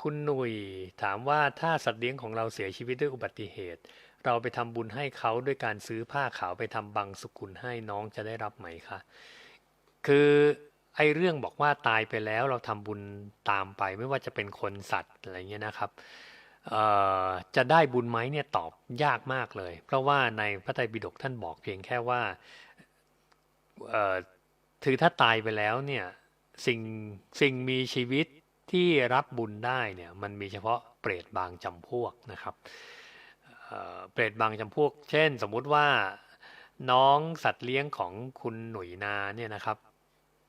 คุณหนุ่ยถามว่าถ้าสัตว์เลี้ยงของเราเสียชีวิตด้วยอุบัติเหตุ เราไปทำบุญให้เขาด้วยการซื้อผ้าขาวไปทำบังสุกุลให้น้องจะได้รับไหมคะคือไอ้เรื่องบอกว่าตายไปแล้วเราทำบุญตามไปไม่ว่าจะเป็นคนสัตว์อะไรเงี้ยนะครับจะได้บุญไหมเนี่ยตอบยากมากเลย เพราะว่าในพระไตรปิฎกท่านบอกเพียงแค่ว่าเอ่อคือถ้าตายไปแล้วเนี่ยสิ่งสิ่งมีชีวิต ที่รับบุญได้เนี่ยมันมีเฉพาะเปรตบางจำพวกนะครับเปรตบางจำพวก เช่น สมมุติว่าน้องสัตว์เลี้ยงของคุณหนุ่ยนาเนี่ยนะครับ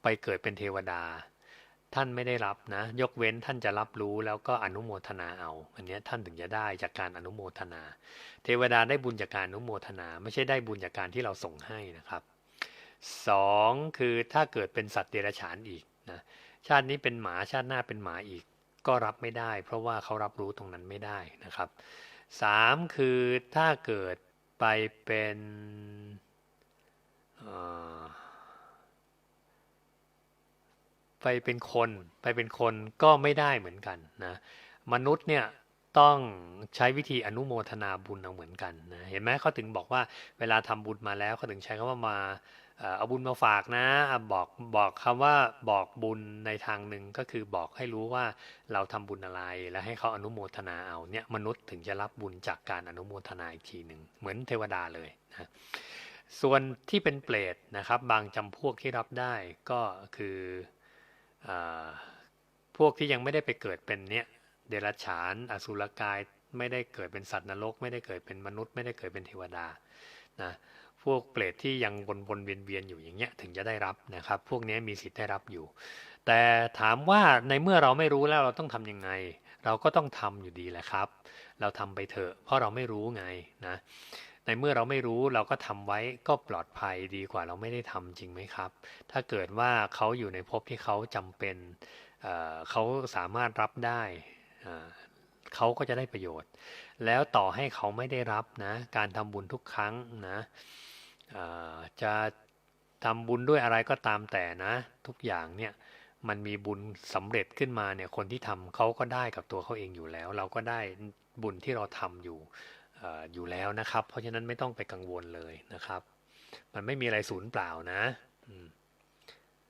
ไปเกิดเป็นเทวดา ท่านไม่ได้รับนะ ยกเว้นท่านจะรับรู้แล้วก็อนุโมทนาเอา อันนี้ท่านถึงจะได้จากการอนุโมทนา เทวดาได้บุญจากการอนุโมทนา ไม่ใช่ได้บุญจากการที่เราส่งให้นะครับสองคือถ้าเกิดเป็นสัตว์เดรัจฉานอีกนะ ชาตินี้เป็นหมาชาติหน้าเป็นหมาอีก ก็รับไม่ได้ เพราะว่าเขารับรู้ตรงนั้นไม่ได้นะครับสามคือถ้าเกิดไปเป็นไปเป็นคนไปเป็นคนก็ไม่ได้เหมือนกันนะมนุษย์เนี่ย ต้องใช้วิธีอนุโมทนาบุญเอาเหมือนกันนะเห็นไหมเขาถึงบอกว่าเวลาทำบุญมาแล้วเขาถึงใช้คำว่ามาเอาบุญมาฝากนะอะบอกบอกคำว่าบอกบุญในทางหนึ่งก็คือบอกให้รู้ว่าเราทำบุญอะไรแล้วให้เขาอนุโมทนาเอาเนี่ยมนุษย์ถึงจะรับบุญจากการอนุโมทนาอีกทีหนึ่งเหมือนเทวดาเลยนะส่วนที่เป็นเปรตนะครับ บางจำพวกที่รับได้ก็คืออพวกที่ยังไม่ได้ไปเกิดเป็นเนี้ย เดรัจฉาน อสุรกายไม่ได้เกิดเป็นสัตว์นรก ไม่ได้เกิดเป็นมนุษย์ไม่ได้เกิดเป็นเทวดานะพวกเปรตที่ยังวนวนเวียนเวียนอยู่อย่างเงี้ยถึงจะได้รับนะครับ พวกนี้มีสิทธิ์ได้รับอยู่ แต่ถามว่าในเมื่อเราไม่รู้แล้วเราต้องทำยังไง เราก็ต้องทำอยู่ดีแหละครับ เราทำไปเถอะเพราะเราไม่รู้ไงนะในเมื่อเราไม่รู้เราก็ทำไว้ก็ปลอดภัยดีกว่าเราไม่ได้ทำจริงไหมครับ ถ้าเกิดว่าเขาอยู่ในภพที่เขาจำเป็นเเขาสามารถรับได้ เขาก็จะได้ประโยชน์ แล้วต่อให้เขาไม่ได้รับนะการทำบุญทุกครั้งนะจะทำบุญด้วยอะไรก็ตามแต่นะ ทุกอย่างเนี่ยมันมีบุญสำเร็จขึ้นมาเนี่ยคนที่ทำเขาก็ได้กับตัวเขาเองอยู่แล้ว เราก็ได้บุญที่เราทำอยู่ออยู่แล้วนะครับ เพราะฉะนั้นไม่ต้องไปกังวลเลยนะครับ มันไม่มีอะไรสูญเปล่านะอืม